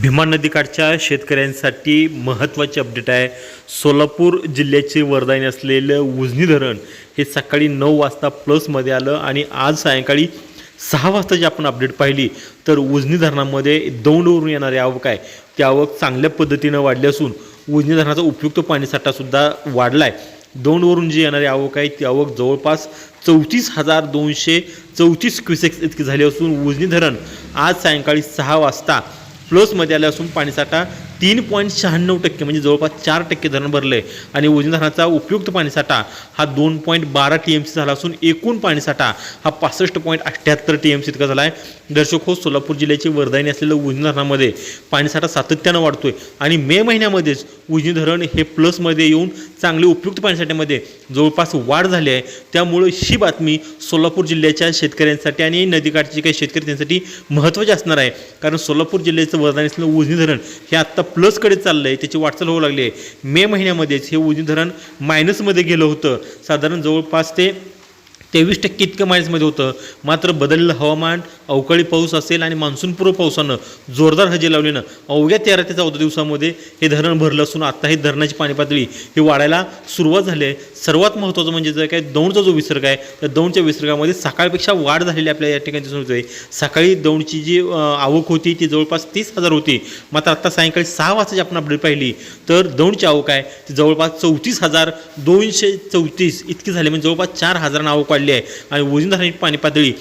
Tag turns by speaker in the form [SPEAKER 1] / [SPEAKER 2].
[SPEAKER 1] भीमा नदीकाठच्या शेतकऱ्यांसाठी महत्त्वाची अपडेट आहे. सोलापूर जिल्ह्याचे वरदान असलेलं उजनी धरण हे सकाळी नऊ वाजता प्लसमध्ये आलं आणि आज सायंकाळी सहा वाजताची आपण अपडेट पाहिली तर उजनी धरणामध्ये दौंडवरून येणारी आवक आहे. ती आवक चांगल्या पद्धतीनं वाढली असून उजनी धरणाचा उपयुक्त पाणीसाठासुद्धा वाढला आहे दौंडवरून जी येणारी आवक आहे ती आवक जवळपास चौतीस हजार दोनशे चौतीस क्युसेक्स इतकी झाली असून उजनी धरण आज सायंकाळी सहा वाजता प्लसमध्ये आले असून पाणीसाठा तीन पॉईंट शहाण्णव टक्के म्हणजे जवळपास चार टक्के धरण भरलं आहे आणि उजनी धरणाचा उपयुक्त पाणीसाठा हा दोन पॉईंट बारा टी एम सी झाला असून एकूण पाणीसाठा हा पासष्ट पॉईंट अठ्ठ्याहत्तर टी एम सी इतका झाला आहे दर्शक हो सोलापूर जिल्ह्याची वर्धाईने असलेलं उजनी धरणामध्ये पाणीसाठा सातत्यानं वाढतोय. आणि मे महिन्यामध्येच उजनी धरण हे प्लसमध्ये येऊन चांगले उपयुक्त पाणीसाठ्यामध्ये जवळपास वाढ झाली आहे. त्यामुळं ही बातमी सोलापूर जिल्ह्याच्या शेतकऱ्यांसाठी आणि नदीकाठचे काही शेतकरी त्यांसाठी महत्त्वाची असणार आहे. कारण सोलापूर जिल्ह्याचं वरदान असलेलं उजनी धरण हे आत्ता प्लसकडे चाललं आहे त्याची वाटचाल होऊ लागली आहे. मे महिन्यामध्येच हे उजनी धरण मायनसमध्ये गेलं होतं. साधारण जवळपास ते तेवीस टक्के इतकं मायनसमध्ये होतं. मात्र बदललेलं हवामान अवकाळी पाऊस असेल आणि मान्सूनपूर्व पावसानं जोरदार हजे लावल्यानं अवघ्या तेरा ते चौदा दिवसामध्ये हे धरण भरलं असून आत्ता हे धरणाची पाणी पातळी ही वाढायला सुरुवात झाली आहे. सर्वात महत्त्वाचं म्हणजे जर काय दौंडचा जो विसर्ग आहे त्या दौंडच्या विसर्गामध्ये सकाळपेक्षा वाढ झालेली आपल्या या ठिकाणी दिसून येते सकाळी दौंडची जी आवक होती ती जवळपास तीस हजार होती. मात्र आत्ता सायंकाळी सहा वाजताची आपण अपडेट पाहिली तर दौंडची आवक आहे ती जवळपास चौतीस हजार दोनशे चौतीस इतकी झाली. म्हणजे जवळपास चार हजारांना आवक वाढली आहे. आणि उजनी धरणाची पाणी पातळी